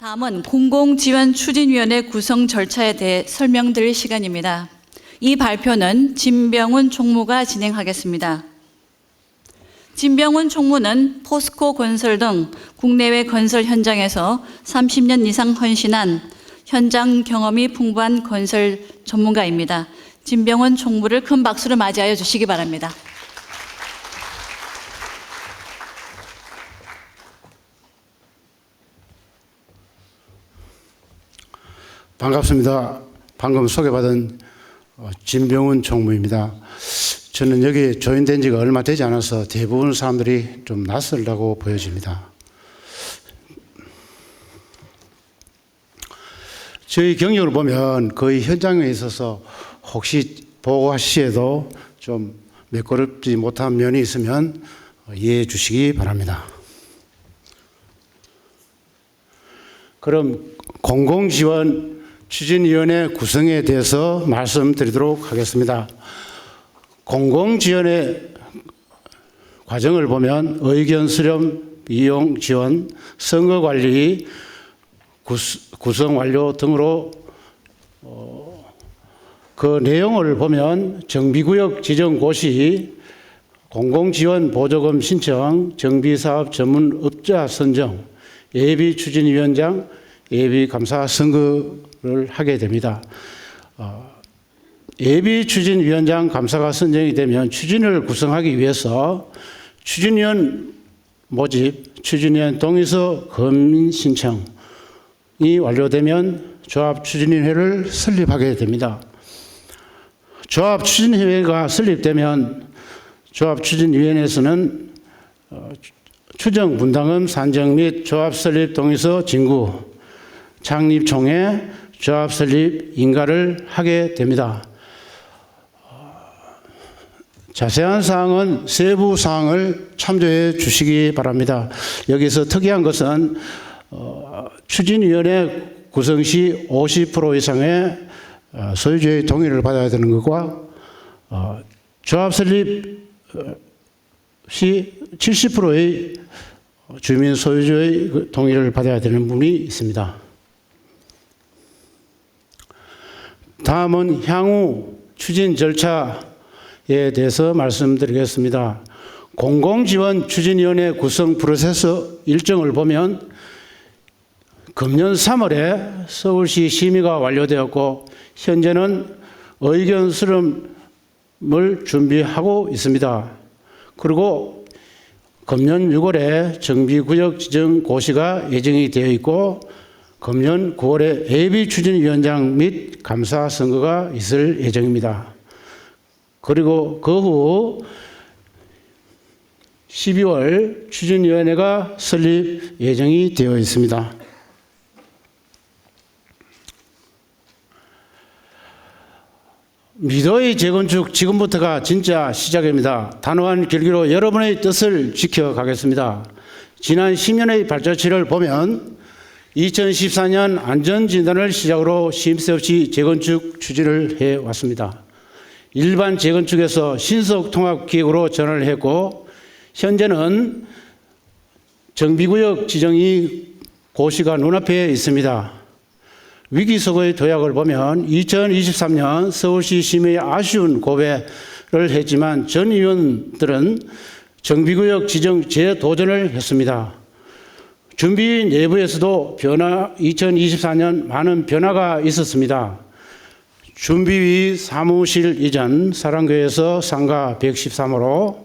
다음은 공공지원 추진위원회 구성 절차에 대해 설명드릴 시간입니다. 이 발표는 진병훈 총무가 진행하겠습니다. 진병훈 총무는 포스코 건설 등 국내외 건설 현장에서 30년 이상 헌신한 현장 경험이 풍부한 건설 전문가입니다. 진병훈 총무를 큰 박수로 맞이하여 주시기 바랍니다. 반갑습니다. 방금 소개받은 어, 진병훈 총무입니다. 저는 여기 조인된 지가 얼마 되지 않아서 대부분 사람들이 좀 낯설다고 보여집니다. 저희 경력을 보면 거의 현장에 있어서 혹시 보고하 시에도 좀 매끄럽지 못한 면이 있으면 이해해 주시기 바랍니다. 그럼 공공지원 추진위원회 구성에 대해서 말씀드리도록 하겠습니다. 공공지원의 과정을 보면 의견 수렴, 이용 지원, 선거 관리, 구- 구성 완료 등으로 어, 그 내용을 보면 정비구역 지정 고시, 공공지원 보조금 신청, 정비사업 전문업자 선정, 예비추진위원장, 예비감사 선거 를 하게 됩니다. 어, 예비 추진위원장 감사가 선정이 되면 추진을 구성하기 위해서 추진위원 모집, 추진위원 동의서 검민 신청이 완료되면 조합 추진위회를 설립하게 됩니다. 조합 추진위회가 설립되면 조합 추진위원회에서는 어, 추정 분담금 산정 및 조합 설립 동의서 진구, 창립 총회, 조합 설립 인가를 하게 됩니다. 어, 자세한 사항은 세부 사항을 참조해 주시기 바랍니다. 여기서 특이한 것은 어, 추진위원회 구성 시 50% 이상의 어, 소유주의 동의를 받아야 되는 것과 어, 조합 설립 어, 시 70%의 주민 소유주의 그 동의를 받아야 되는 부분이 있습니다. 다음은 향후 추진 절차에 대해서 말씀드리겠습니다. 공공지원 추진위원회 구성 프로세스 일정을 보면 금년 3월에 서울시 심의가 완료되었고 현재는 의견 수렴을 준비하고 있습니다. 그리고 금년 6월에 정비구역 지정 고시가 예정이 되어 있고 금년 9월에 예비 추진위원장 및 감사 선거가 있을 예정입니다. 그리고 그 후 12월 추진위원회가 설립 예정이 되어 있습니다. 미도의 재건축 지금부터가 진짜 시작입니다. 단호한 결기로 여러분의 뜻을 지켜가겠습니다. 지난 10년의 발자취를 보면 2014년 안전진단을 시작으로 쉼새 없이 재건축 추진을 해 왔습니다. 일반 재건축에서 신속통합기획으로 전환을 했고 현재는 정비구역 지정이 고시가 눈앞에 있습니다. 위기 속의 도약을 보면 2023년 서울시 심의 아쉬운 고배를 했지만 전 의원들은 정비구역 지정 재도전을 했습니다. 준비 내부에서도 변화 2024년 많은 변화가 있었습니다. 준비위 사무실 이전 사랑교에서 상가 113호로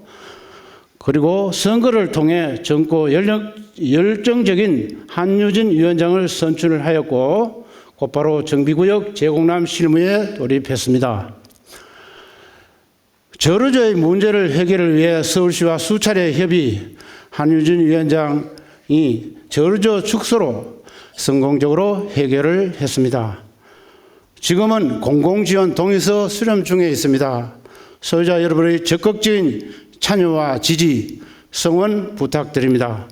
그리고 선거를 통해 정고 열정, 열정적인 한유진 위원장을 선출을 하였고 곧바로 정비구역 제공남 실무에 돌입했습니다. 저러저의 문제를 해결을 위해 서울시와 수차례 협의 한유진 위원장 이 저러저 축소로 성공적으로 해결을 했습니다. 지금은 공공지원 동의서 수렴 중에 있습니다. 소유자 여러분의 적극적인 참여와 지지, 성원 부탁드립니다.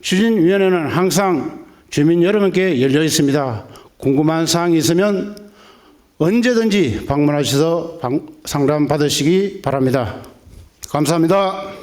추진위원회는 항상 주민 여러분께 열려 있습니다. 궁금한 사항이 있으면 언제든지 방문하셔서 방- 상담 받으시기 바랍니다. 감사합니다.